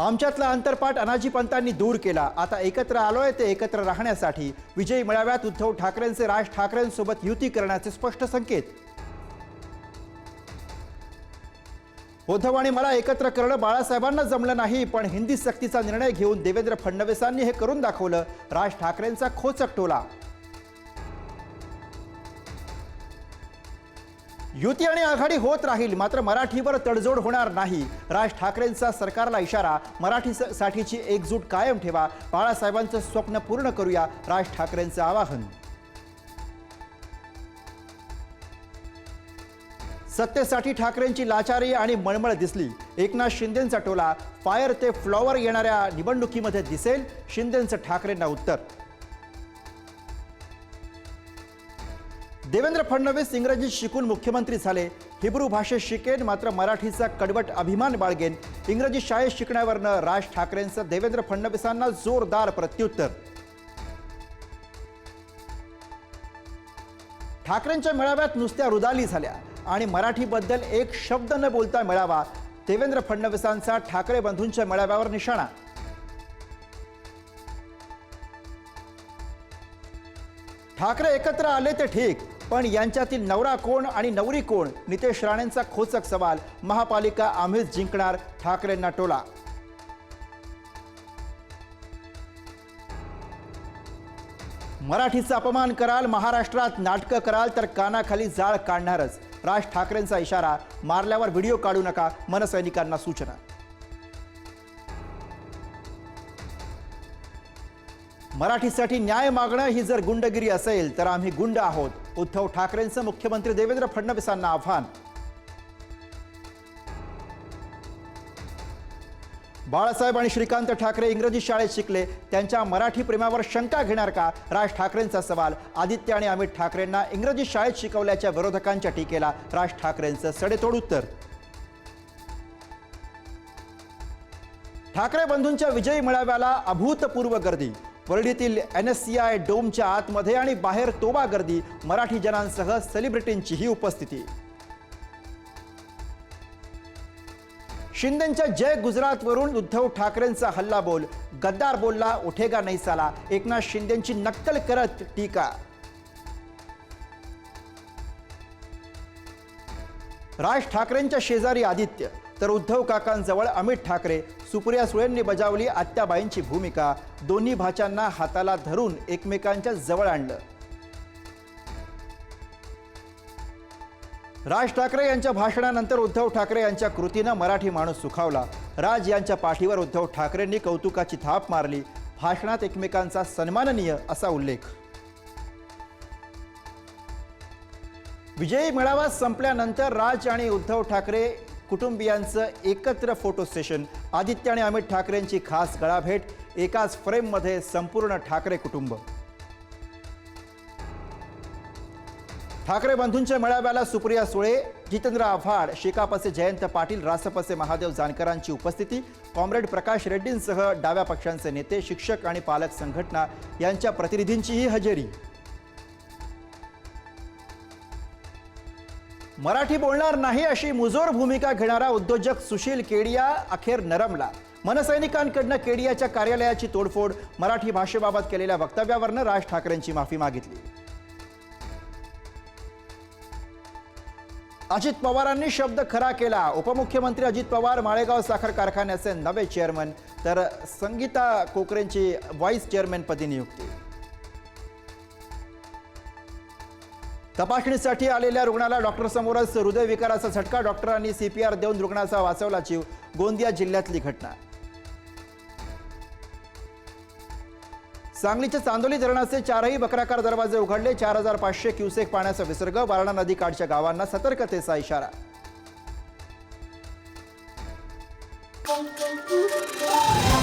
आमच्यातला अंतरपाठ अनाजी पंतांनी दूर केला. आता एकत्र आलोय ते एकत्र राहण्यासाठी. विजयी मेळाव्यात उद्धव ठाकरेंचे राज ठाकरेंसोबत युती करण्याचे स्पष्ट संकेत. उद्धव आणि मला एकत्र करणं बाळासाहेबांना जमलं नाही पण हिंदी सक्तीचा निर्णय घेऊन देवेंद्र फडणवीसांनी हे करून दाखवलं. राज ठाकरेंचा खोचक टोला. युती आणि आघाडी होत राहील मात्र मराठीवर तडजोड होणार नाही. राज ठाकरेंचा सरकारला इशारा मराठीसाठीची एकजूट कायम ठेवा बाळासाहेबांचं स्वप्न पूर्ण करूया राज ठाकरेंचं आवाहन. सत्तेसाठी ठाकरेंची लाचारी आणि मळमळ दिसली. एकनाथ शिंदेंचा टोला फायर ते फ्लॉवर येणाऱ्या निवडणुकीमध्ये दिसेल शिंदेंचं ठाकरेंना उत्तर. देवेंद्र फडणवीस इंग्रजीत शिकून मुख्यमंत्री झाले. हिब्रू भाषेत शिकेन मात्र मराठीचा कडवट अभिमान बाळगेन. इंग्रजी शाळेत शिकण्यावरनं राज ठाकरेंचं देवेंद्र फडणवीसांना जोरदार प्रत्युत्तर. ठाकरेंच्या मेळाव्यात नुसत्या रुदाली झाल्या आणि मराठीबद्दल एक शब्द न बोलता मेळावा. देवेंद्र फडणवीसांचा ठाकरे बंधूंच्या मेळाव्यावर निशाणा. ठाकरे एकत्र आले ते ठीक पण यांच्यातील नवरा कोण आणि नवरी कोण? नितेश राणेंचा खोचक सवाल. महापालिका आम्हीच जिंकणार ठाकरेंना टोला. मराठीचा अपमान कराल महाराष्ट्रात नाटकं कराल तर कानाखाली जाळ काढणारच. राज ठाकरेंचा इशारा मारल्यावर व्हिडिओ काढू नका मनसैनिकांना सूचना. मराठीसाठी न्याय मागणं ही जर गुंडगिरी असेल तर आम्ही गुंड आहोत. उद्धव ठाकरेंचं मुख्यमंत्री देवेंद्र फडणवीसांना आव्हान. बाळासाहेब आणि श्रीकांत ठाकरे इंग्रजी शाळेत शिकले. त्यांच्या मराठी प्रेमावर शंका घेणार का? राज ठाकरेंचा सवाल. आदित्य आणि अमित ठाकरेंना इंग्रजी शाळेत शिकवल्याच्या विरोधकांच्या टीकेला राज ठाकरेंचं सडेतोड उत्तर. ठाकरे बंधूंच्या विजयी मेळाव्याला अभूतपूर्व गर्दी. वर्डीतील एन एस सी आय डोमच्या आतमध्ये आणि बाहेर तोबा गर्दी मराठी जनांसह सेलिब्रिटींचीही उपस्थिती. शिंदेच्या जय गुजरातवरून उद्धव ठाकरेंचा हल्ला बोल. गद्दार बोलला उठेगा नाही साला. एकनाथ शिंदेची नक्कल करत टीका. राज ठाकरेंच्या शेजारी आदित्य. तर उद्धव काकांजवळ अमित ठाकरे सुप्रिया सुळेंनी बजावली आत्याबाईंची भूमिका. दोन्ही भाच्यांना हाताला धरून एकमेकांच्या जवळ आणलं. राज ठाकरे यांच्या भाषणानंतर उद्धव ठाकरे यांच्या कृतीनं मराठी माणूस सुखावला. राज यांच्या पाठीवर उद्धव ठाकरेंनी कौतुकाची थाप मारली. भाषणात एकमेकांचा सन्माननीय असा उल्लेख. विजयी मेळावा संपल्यानंतर राज आणि उद्धव ठाकरे कुटुंबियांचं एकत्र फोटो सेशन. आदित्य आणि अमित ठाकरेंची खास गळाभेट एकाच फ्रेममध्ये संपूर्ण ठाकरे कुटुंब. ठाकरे बंधूंच्या मेळाव्याला सुप्रिया सुळे जितेंद्र आव्हाड शेकापचे जयंत पाटील रासपचे महादेव जानकरांची उपस्थिती कॉम्रेड प्रकाश रेड्डींसह डाव्या पक्षांचे नेते शिक्षक आणि पालक संघटना यांच्या प्रतिनिधींचीही हजेरी. मराठी बोलणार नाही अशी मुजोर भूमिका घेणारा उद्योजक सुशील केडिया अखेर नरमला. मनसैनिकांकडनं केडियाच्या कार्यालयाची तोडफोड मराठी भाषेबाबत केलेल्या वक्तव्यावरनं राज ठाकरेंची माफी मागितली. अजित पवारांनी शब्द खरा केला. उपमुख्यमंत्री अजित पवार माळेगाव साखर कारखान्याचे नवे चेअरमन तर संगीता कोकरेंची व्हाईस चेअरमनपदी नियुक्ती. तपासणीसाठी आलेल्या रुग्णाला डॉक्टरसमोरच हृदयविकाराचा झटका. डॉक्टरांनी सीपीआर देऊन रुग्णाचा वाचवला जीव. गोंदिया जिल्ह्यातली घटना. सांगलीच्या चांदोली धरणाचे चारही बकराकार दरवाजे उघडले. चार हजार पाचशे क्युसेक पाण्याचा विसर्ग. वारणा नदीकाठच्या गावांना सतर्कतेचा इशारा. Thank you.